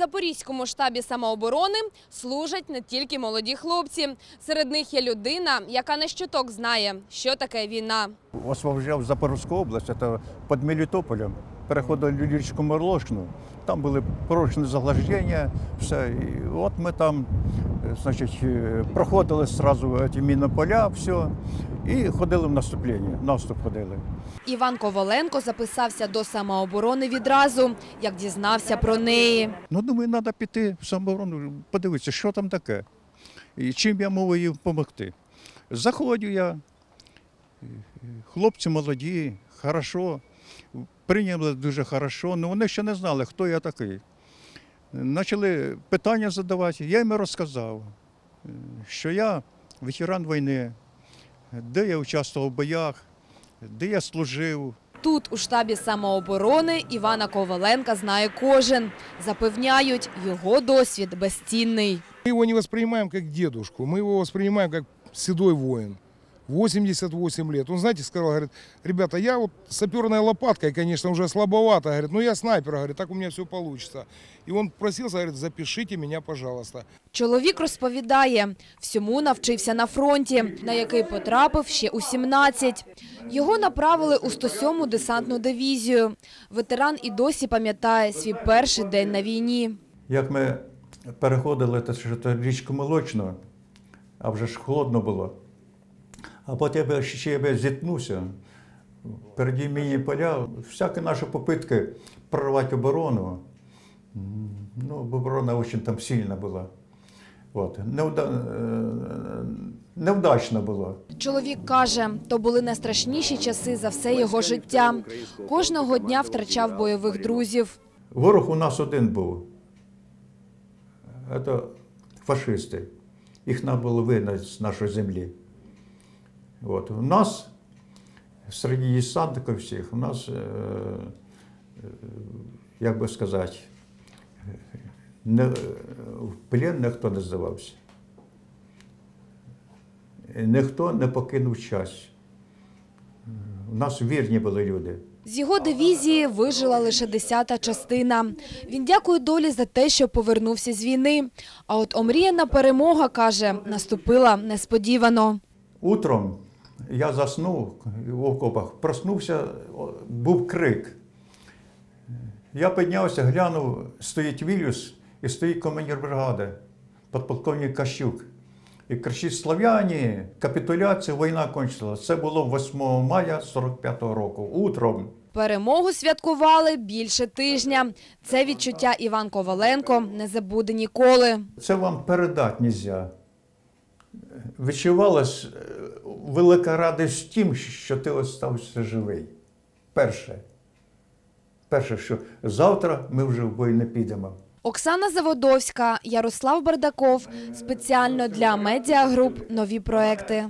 запорізькому штабі самооборони служать не тільки молоді хлопці. Серед них є людина, яка не щоток знає, що таке війна. освобождав Запорізьку область, це під Мелітополем. Переходили річку Мирлошну, там були порочні заграждення, все. І от ми там, е, значить, е, проходили одразу ці мінополя, все, і ходили в наступлення, наступ ходили. Іван Коваленко записався до самооборони відразу, як дізнався про неї. Ну, думаю, треба піти в самооборону, подивитися, що там таке, і чим я можу їй допомогти. Заходжу я, хлопці молоді, хорошо, прийняли дуже хорошо, але вони ще не знали, хто я такий. Почали питання задавати, я їм розказав, що я ветеран війни, де я участвував в боях, де я служив, Тут, у штабі самооборони, Івана Коваленка знає кожен. Запевняють, його досвід безцінний. Ми його не сприймаємо як дедушку, ми його сприймаємо як седой воин. 88 лет. Он, знаете, сказал, говорит, ребята, я вот саперной лопаткой, конечно, уже слабовато, говорит, но я снайпер, говорит, так у меня все получится. И он просился, говорит, запишите меня, пожалуйста. Чоловік розповідає, всьому навчився на фронті, на який потрапив ще у 17. Його направили у 107-му десантну дивізію. Ветеран і досі пам'ятає свій перший день на війні. Як ми переходили те, що то річку Молочну, а вже ж холодно було. А потім ще я зіткнувся. Переді міні поля, всякі наші попитки прорвати оборону. Ну, оборона дуже там сильна була. От. Неуда... е, Невдачно було. Чоловік каже, то були найстрашніші часи за все його життя. Кожного дня втрачав бойових друзів. Ворог у нас один був. Це фашисти. Їх треба було вигнати з нашої землі. От. У нас, серед десантників всіх, у нас, е, як би сказати, не, в плен ніхто не здавався. Ніхто не покинув час. У нас вірні були люди. З його дивізії вижила лише десята частина. Він дякує долі за те, що повернувся з війни. А от омріяна перемога, каже, наступила несподівано. Утром я заснув в окопах, проснувся, був крик. Я піднявся, глянув, стоїть Вілюс і стоїть командир бригади, подполковник Кащук. І кричить Слав'яні, капітуляція, війна кончилась. Це було 8 мая 45-го року. Утром. Перемогу святкували більше тижня. Це відчуття Іван Коваленко не забуде ніколи. Це вам передати нельзя. Відчувалась е, велика радість тим, що ти остався живий. Перше. Перше, що завтра ми вже в бой не підемо. Оксана Заводовська, Ярослав Бардаков. Спеціально для медіагруп нові проекти.